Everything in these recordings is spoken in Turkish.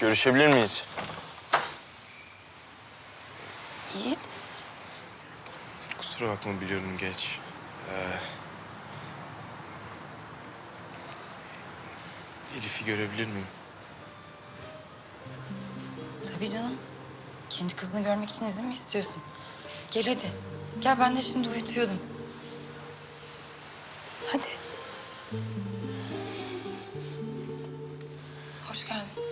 Görüşebilir miyiz? Yiğit. Kusura bakma biliyorum geç. Ee, Elif'i görebilir miyim? Tabii canım. Kendi kızını görmek için izin mi istiyorsun? Gel hadi. Gel ben de şimdi uyutuyordum. Hadi. Hoş geldin.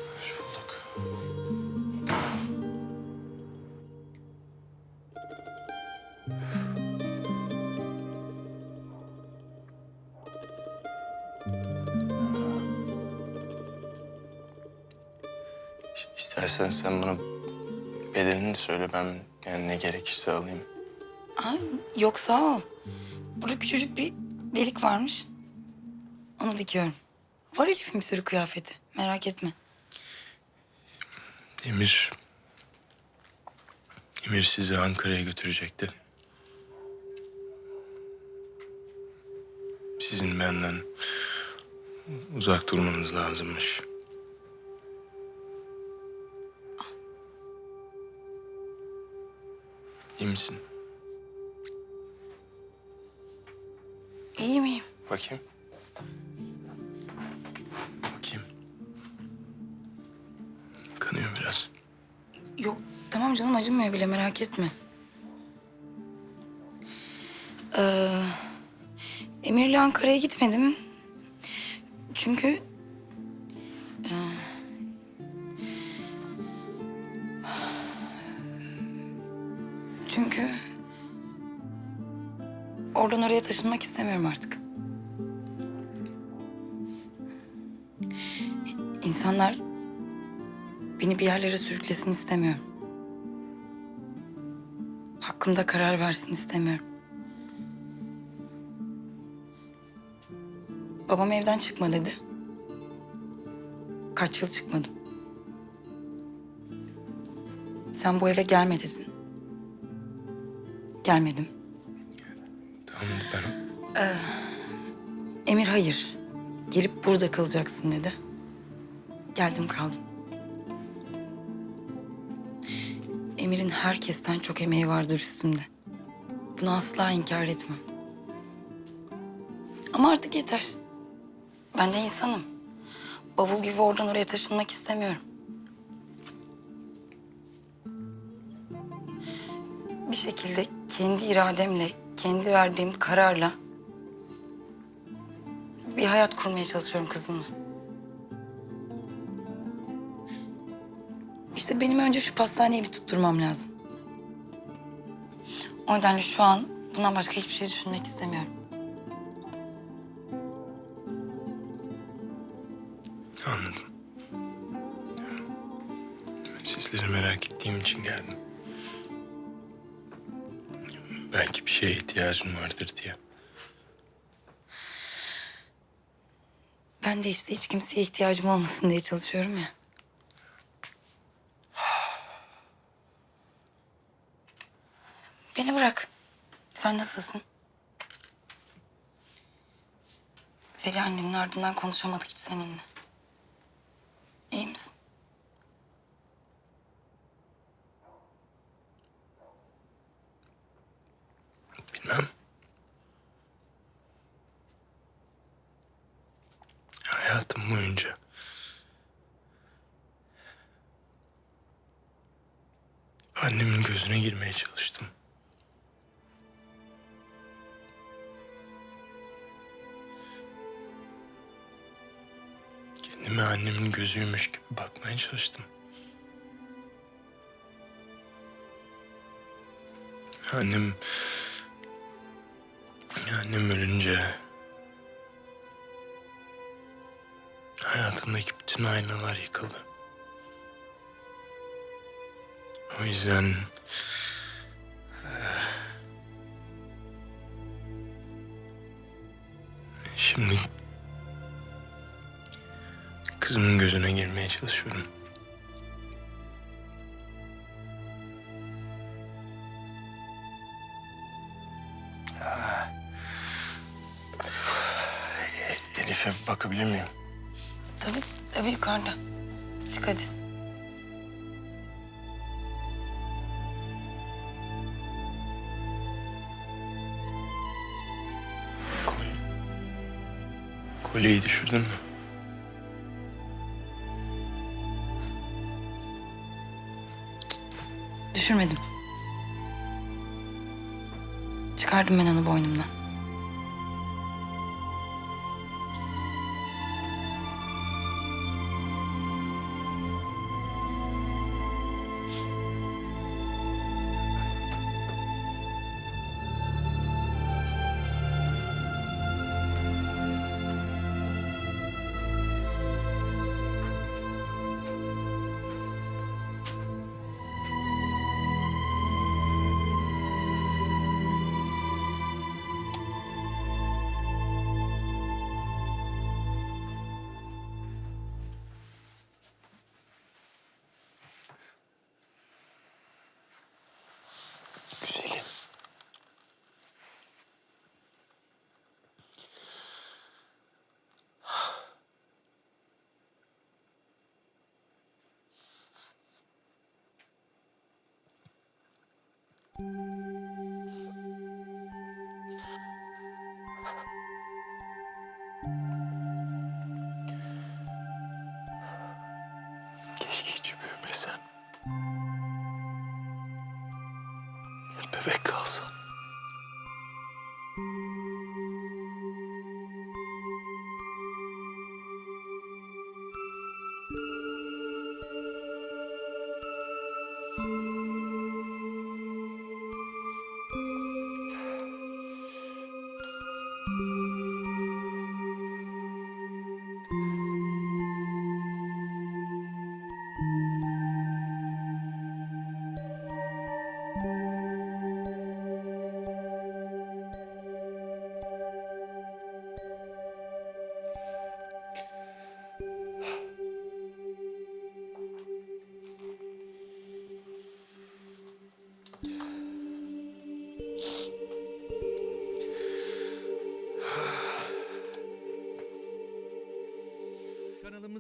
İstersen sen bana bedenini söyle ben yani ne gerekirse alayım. Ay, yok sağ ol. Burada küçücük bir delik varmış. Onu dikiyorum. Var Elif'in bir sürü kıyafeti. Merak etme. Emir... Emir sizi Ankara'ya götürecekti. Sizin benden uzak durmanız lazımmış. İyi misin? İyi miyim? Bakayım. Bakayım. Kanıyor biraz. Yok tamam canım acımıyor bile merak etme. Ee, Emir'le Ankara'ya gitmedim. Çünkü... e, Oradan oraya taşınmak istemiyorum artık. İnsanlar Beni bir yerlere sürüklesin istemiyorum. Hakkımda karar versin istemiyorum. Babam evden çıkma dedi. Kaç yıl çıkmadım. Sen bu eve gelme dedin. Gelmedim. Tamam ben Emir hayır. Gelip burada kalacaksın dedi. Geldim kaldım. Emir'in herkesten çok emeği vardır üstümde. Bunu asla inkar etmem. Ama artık yeter. Ben de insanım. Bavul gibi oradan oraya taşınmak istemiyorum. Bir şekilde kendi irademle, kendi verdiğim kararla bir hayat kurmaya çalışıyorum kızımla. İşte benim önce şu pastaneyi bir tutturmam lazım. O nedenle şu an bundan başka hiçbir şey düşünmek istemiyorum. anladım. Sizleri merak ettiğim için geldim. Belki bir şeye ihtiyacın vardır diye. Ben de işte hiç kimseye ihtiyacım olmasın diye çalışıyorum ya. Beni bırak. Sen nasılsın? Zeliha annenin ardından konuşamadık hiç seninle. İyi misin? Bilmem. Hayatım boyunca annemin gözüne girmeye çalıştım. Anneme annemin gözüymüş gibi bakmaya çalıştım. Annem... Annem ölünce... Hayatımdaki bütün aynalar yıkıldı. O yüzden... eh, Şimdi kızımın gözüne girmeye çalışıyorum. Ah. E- Elif'e bakabilir miyim? Tabii yukarıda. Çık hadi. Kolye. Kolyeyi düşürdün mü? Düşürmedim. Çıkardım ben onu boynumdan. Bebek.